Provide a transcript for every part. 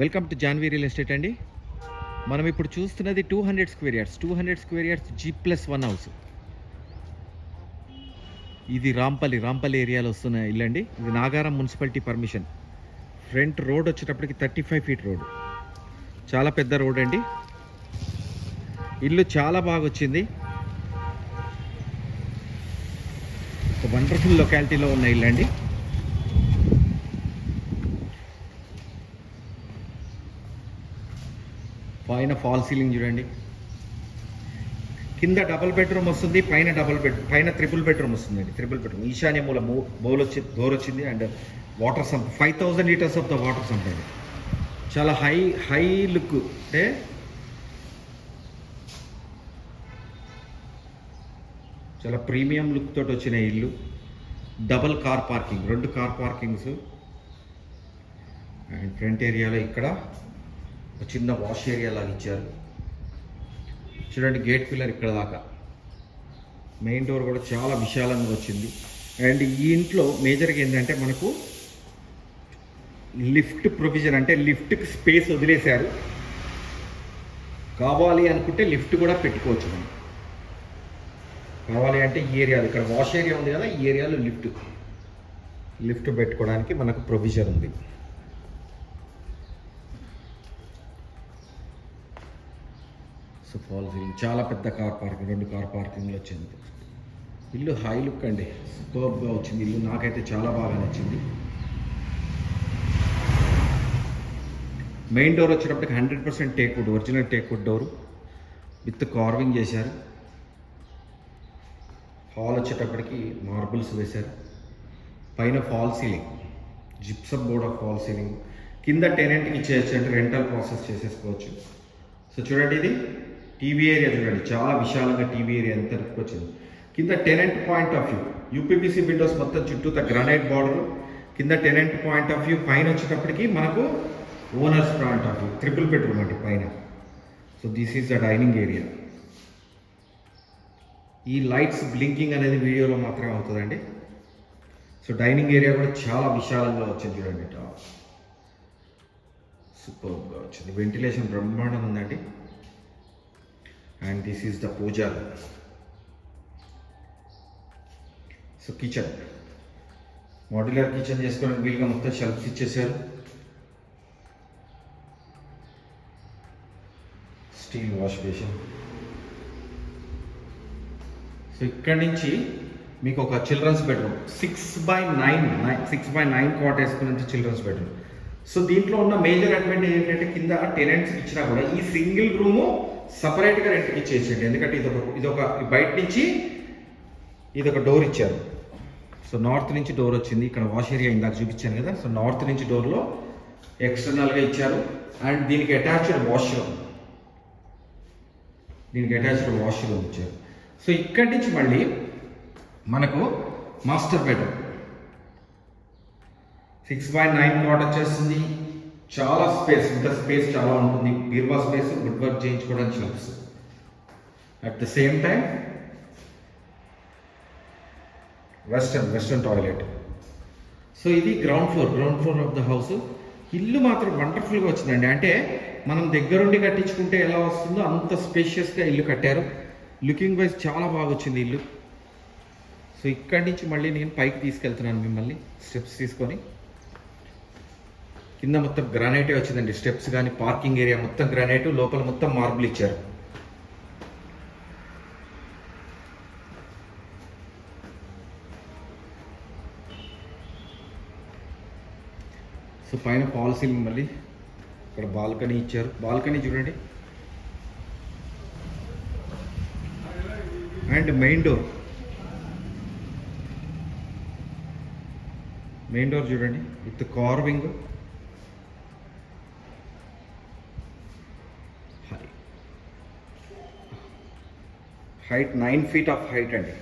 Welcome to Jahnavi real estate అండి. మనం ఇప్పుడు చూస్తున్నది two hundred square yards. Two hundred square yards G plus one house. ఇది రాంపల్లి రాంపల్లి ఏరియాలో వస్తున్న ఇల్లు అండి ఇది Nagaram municipality permission. Front road వచ్చేటప్పటికి థర్టీ ఫైవ్ ఫీట్ రోడ్. చాలా పెద్ద రోడ్ అండి. ఇల్లు చాలా బాగా వచ్చింది. ఒక వండర్ఫుల్ లొకాలిటీలో ఉన్న ఇల్లు అండి పైన ఫాల్ సీలింగ్ చూడండి. కింద డబుల్ బెడ్రూమ్ వస్తుంది పైన డబుల్ బెడ్ పైన త్రిపుల్ బెడ్రూమ్ వస్తుందండి త్రిపుల్ బెడ్రూమ్. ఈశాన్య మూల బౌల్ వచ్చి డోర్ వచ్చింది and water sump five thousand litres of the water sump అండి. చాలా హై హై లుక్ అంటే చాలా ప్రీమియం లుక్ తోటి వచ్చిన ఇల్లు. డబల్ కార్ పార్కింగ్ రెండు కార్ పార్కింగ్స్. అండ్ ఫ్రంట్ ఏరియాలో ఇక్కడ ఒక చిన్న వాష్ ఏరియా లాగా ఇచ్చారు. చూడండి గేట్ పిల్లర్ ఇక్కడ దాకా. మెయిన్ డోర్ కూడా చాలా విశాలంగా వచ్చింది. అండ్ ఈ ఇంట్లో మేజర్గా ఏంటంటే మనకు లిఫ్ట్ ప్రొవిజన్ అంటే లిఫ్ట్కి స్పేస్ వదిలేశారు. కావాలి అనుకుంటే లిఫ్ట్ కూడా పెట్టుకోవచ్చు మనం. కావాలి అంటే ఈ ఏరియాలో ఇక్కడ వాష్ ఏరియా ఉంది కదా ఈ ఏరియాలో లిఫ్ట్. లిఫ్ట్ పెట్టుకోవడానికి మనకు ప్రొవిజన్ ఉంది. సో ఫాల్ సీలింగ్ చాలా పెద్ద కార్ పార్కింగ్ రెండు కార్ పార్కింగ్లు వచ్చింది. ఇల్లు హై లుక్ అండి. సూపర్గా వచ్చింది. ఇల్లు నాకైతే చాలా బాగా నచ్చింది. మెయిన్ డోర్ వచ్చేటప్పటికి hundred percent teakwood original teakwood door with carving చేశారు. హాల్ వచ్చేటప్పటికి మార్బుల్స్ వేశారు. పైన fall ceiling gypsum board of fall ceiling కింద టెనెంట్కి ఇచ్చేయచ్చు అంటే రెంటల్ ప్రాసెస్ చేసేసుకోవచ్చు. సో చూడండి ఇది. టీవీ ఏరియా చూడండి చాలా విశాలంగా టీవీ ఏరియా ఎంత వచ్చింది కింద tenant point of view UPVC windows మొత్తం చుట్టూత గ్రానైట్ బార్డర్. కింద టెనెంట్ పాయింట్ ఆఫ్ వ్యూ పైన వచ్చేటప్పటికి మనకు owners point of view triple bedroom అండి పైన. So this is the dining area. ఈ లైట్స్ బ్లింకింగ్ అనేది వీడియోలో మాత్రమే అవుతుందండి. సో డైనింగ్ ఏరియా కూడా చాలా విశాలంగా వచ్చింది చూడండి సూపర్గా వచ్చింది. వెంటిలేషన్ బ్రహ్మాండంగా ఉందండి. And this is the puja so kitchen modular kitchen చేసుకోవడానికి వీలుగా మొత్తం షెల్ఫ్స్ ఇచ్చేసారు స్టీల్ వాష్ బేసిన్ సో ఇక్కడ నుంచి మీకు ఒక children's bedroom six by nine nine six by nine cot వేసుకునే చిల్డ్రన్స్ బెడ్రూమ్ సో దీంట్లో ఉన్న మేజర్ అడ్వాంటేజ్ ఏంటంటే కింద టెనెంట్స్ ఇచ్చినా కూడా ఈ సింగిల్ రూము సపరేట్గా రెంట్కి ఇచ్చేసేయండి. ఎందుకంటే ఇది ఒక ఇది ఒక బయట నుంచి ఇది ఒక డోర్ ఇచ్చారు. సో నార్త్ నుంచి డోర్ వచ్చింది. ఇక్కడ వాష్ ఏరియా ఇందాక చూపించాను కదా. సో నార్త్ నుంచి డోర్లో ఎక్స్టర్నల్గా ఇచ్చారు. అండ్ దీనికి అటాచ్డ్ వాష్రూమ్ దీనికి అటాచ్డ్ వాష్రూమ్ ఇచ్చారు. సో ఇక్కడి నుంచి మళ్ళీ మనకు master bedroom six by nine cot వచ్చేస్తుంది. చాలా స్పేస్ ఇంత స్పేస్ చాలా ఉంటుంది. బీర్వా స్పేస్ గుడ్ వర్క్ చేయించుకోవడానికి shelfs at the same time western western toilet so ఇది ground floor ground floor of the house ఇల్లు మాత్రం వండర్ఫుల్గా వచ్చిందండి. అంటే మనం దగ్గరుండి కట్టించుకుంటే ఎలా వస్తుందో అంత స్పేషియస్గా ఇల్లు కట్టారు. లుకింగ్ వైజ్ చాలా బాగా వచ్చింది ఇల్లు. సో ఇక్కడి నుంచి మళ్ళీ నేను పైకి తీసుకెళ్తున్నాను మిమ్మల్ని. స్టెప్స్ తీసుకొని. కింద మొత్తం గ్రానైటే వచ్చిందండి. స్టెప్స్ కానీ పార్కింగ్ ఏరియా మొత్తం గ్రానైట్ లోపల మొత్తం మార్బుల్ ఇచ్చారు. సో పైన పాలసీలు మళ్ళీ ఇక్కడ బాల్కనీ ఇచ్చారు. బాల్కనీ చూడండి. And main door. Main door చూడండి. With carving. Height nine feet of height అండి.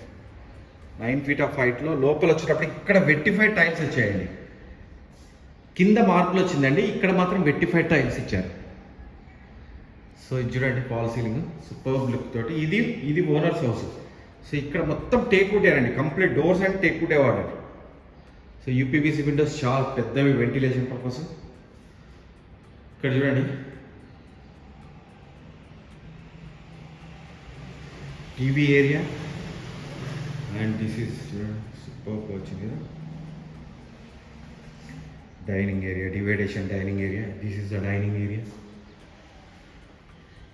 నైన్ ఫీట్ ఆఫ్ హైట్లో లోపల వచ్చేటప్పుడు ఇక్కడ వెట్టిఫైడ్ టైల్స్ వచ్చాయండి కింద మార్పులు వచ్చిందండి ఇక్కడ మాత్రం వెట్టిఫైడ్ టైల్స్ ఇచ్చారు. సో ఇది చూడండి ఫాల్ సీలింగ్ సూపర్ లుక్ తోటి. ఇది ఇది ఓనర్స్ హౌస్ సో ఇక్కడ మొత్తం టేక్వుడే అండి కంప్లీట్ డోర్స్ అండ్ టేక్వుడే వాడారు సో యూపీబీసీ విండోస్ చాలా పెద్దవి వెంటిలేషన్ పర్పస్ ఇక్కడ చూడండి. TV area and this is super వచ్చింది కదా dining area division dining area this is the dining area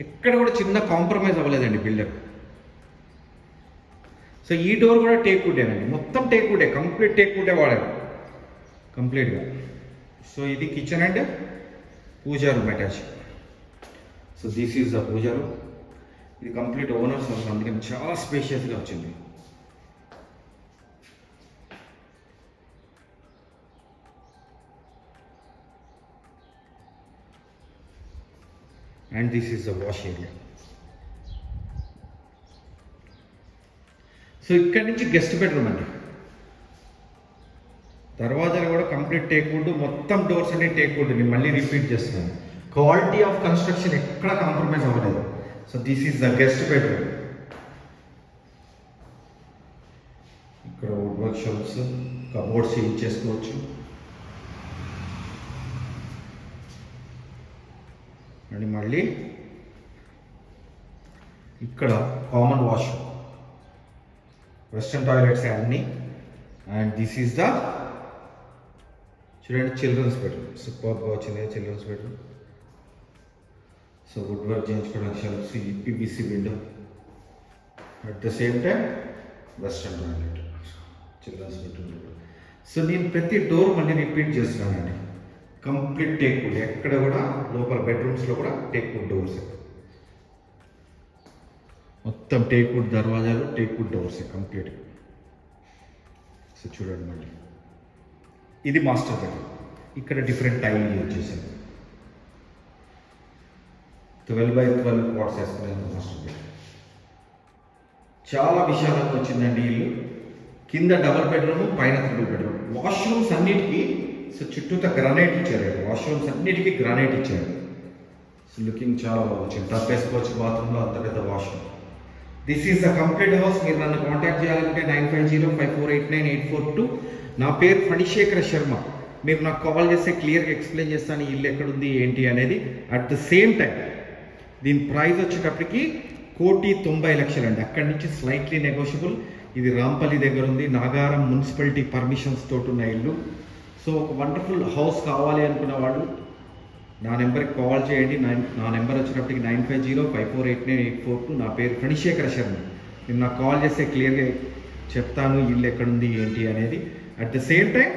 ఎక్కడ కూడా చిన్న కాంప్రమైజ్ అవ్వలేదండి బిల్డప్ సో ఈ డోర్ కూడా టేక్ వుడేనండి మొత్తం టేక్ వుడే కంప్లీట్ టేక్ వుడే వాడారు. కంప్లీట్గా సో ఇది kitchen and puja room attach so this is the puja room ఇది కంప్లీట్ ఓనర్స్ హౌస్ అందుకని చాలా స్పేషియస్గా వచ్చింది. And this is the wash area so ఇక్కడి నుంచి గెస్ట్ బెడ్రూమ్ అండి. దర్వాజాలు కూడా కంప్లీట్ టేక్ వుడ్ మొత్తం డోర్స్ అన్ని టేక్ వుడ్ నేను మళ్ళీ రిపీట్ చేస్తున్నాను. క్వాలిటీ ఆఫ్ కన్స్ట్రక్షన్ ఎక్కడ కాంప్రమైజ్ అవ్వలేదు. So this is the guest bedroom. ఇక్కడ wood work shops cupboards use చేసుకోవచ్చు. అండి మళ్ళీ. ఇక్కడ కామన్ వాష్రూమ్ వెస్ట్రన్ టాయిలెట్స్ అన్నీ. అండ్ దిస్ ఈజ్ ద చూడండి చిల్డ్రన్స్ బెడ్రూమ్ సూపర్గా వచ్చింది children's bedroom so wood work చేయించుకోవడానికి shelves PBC window at the same time western toilet children's bedroom so నేను ప్రతి డోర్ మళ్ళీ రిపీట్ చేస్తున్నానండి. కంప్లీట్ టేక్ వుడ్ ఎక్కడ కూడా లోపల బెడ్రూమ్స్లో కూడా టేక్ వుడ్ డోర్స్ మొత్తం టేక్ వుడ్ దర్వాజాలు teak wood doors complete so చూడండి మళ్ళీ. ఇది మాస్టర్ బెడ్రూమ్ ఇక్కడ డిఫరెంట్ టైల్ యూజ్ చేశాను. ట్వెల్వ్ బై ట్వెల్వ్ వాట్స్ వేసుకునేది మాస్టర్ చాలా విశాలంగా వచ్చిందండి ఇల్లు కింద డబల్ బెడ్రూమ్ పైన త్రిబుల్ బెడ్రూమ్. వాష్రూమ్స్ అన్నిటికీ సో చుట్టూతా గ్రానైట్ ఇచ్చారు. వాష్రూమ్స్ అన్నిటికీ గ్రానైట్ ఇచ్చారు. సో లుకింగ్ చాలా బాగుంది. టప్ వేసుకోవచ్చు బాత్రూంలో అంత పెద్ద washroom. This is the complete house మీరు నన్ను కాంటాక్ట్ చేయాలంటే nine five zero five four eight nine eight four two. నా పేరు ఫణిశేఖర శర్మ. మీరు నాకు కాల్ చేస్తే క్లియర్గా ఎక్స్ప్లెయిన్ చేస్తాను ఇల్లు ఎక్కడుంది ఏంటి అనేది. అట్ ద సేమ్ టైం దీని ప్రైస్ వచ్చేటప్పటికి కోటి తొంభై లక్షలు అండి అక్కడి నుంచి స్లైట్లీ నెగోషియబుల్ ఇది రాంపల్లి దగ్గర ఉంది. నాగారం మున్సిపాలిటీ పర్మిషన్స్ తోటి ఉన్న ఇల్లు. సో ఒక వండర్ఫుల్ హౌస్ కావాలి అనుకున్న వాళ్ళు నా నెంబర్కి కాల్ చేయండి. నైన్ నా నెంబర్ వచ్చేటప్పటికి nine five zero five four eight nine eight four two. నా పేరు ఫణిశేఖర శర్మ. నేను నాకు కాల్ చేస్తే క్లియర్గా చెప్తాను ఇల్లు ఎక్కడుంది ఏంటి అనేది. అట్ ద సేమ్ టైం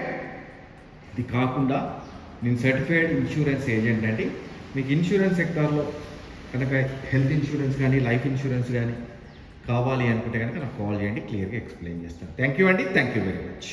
ఇది కాకుండా నేను సర్టిఫైడ్ ఇన్సూరెన్స్ ఏజెంట్ అండి. మీకు ఇన్సూరెన్స్ సెక్టార్లో కనుక హెల్త్ ఇన్సూరెన్స్ కానీ లైఫ్ ఇన్సూరెన్స్ కానీ కావాలి అనుకుంటే కనుక నాకు కాల్ చేయండి క్లియర్గా ఎక్స్ప్లెయిన్ చేస్తాను. థ్యాంక్ యూ అండి. Thank you very much